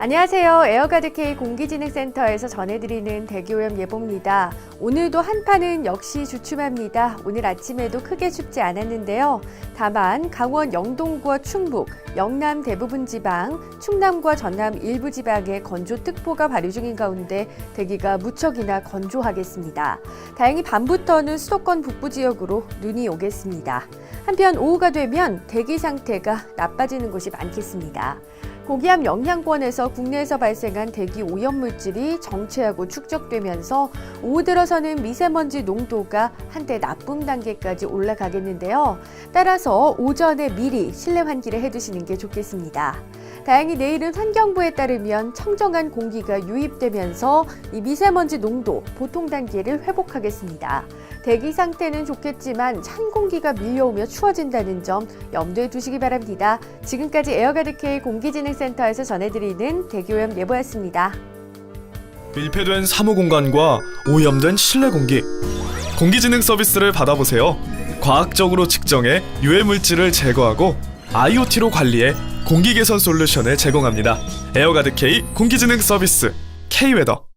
안녕하세요. 에어가드K 공기진흥센터에서 전해드리는 대기오염 예보입니다. 오늘도 한파는 역시 주춤합니다. 오늘 아침에도 크게 춥지 않았는데요. 다만 강원 영동구와 충북, 영남 대부분 지방, 충남과 전남 일부 지방에 건조특보가 발효 중인 가운데 대기가 무척이나 건조하겠습니다. 다행히 밤부터는 수도권 북부 지역으로 눈이 오겠습니다. 한편 오후가 되면 대기 상태가 나빠지는 곳이 많겠습니다. 고기압 영향권에서 국내에서 발생한 대기 오염 물질이 정체하고 축적되면서 오후 들어서는 미세먼지 농도가 한때 나쁨 단계까지 올라가겠는데요. 따라서 오전에 미리 실내 환기를 해두시는 게 좋겠습니다. 다행히 내일은 환경부에 따르면 청정한 공기가 유입되면서 이 미세먼지 농도 보통 단계를 회복하겠습니다. 대기 상태는 좋겠지만 찬 공기가 밀려오며 추워진다는 점 염두에 두시기 바랍니다. 지금까지 에어가드K 공기진흥센터에서 전해드리는 대기오염 예보였습니다. 밀폐된 사무 공간과 오염된 실내 공기. 공기진흥 서비스를 받아보세요. 과학적으로 측정해 유해 물질을 제거하고 IoT로 관리해 공기 개선 솔루션을 제공합니다. 에어가드 K 공기진흥 서비스 K 웨더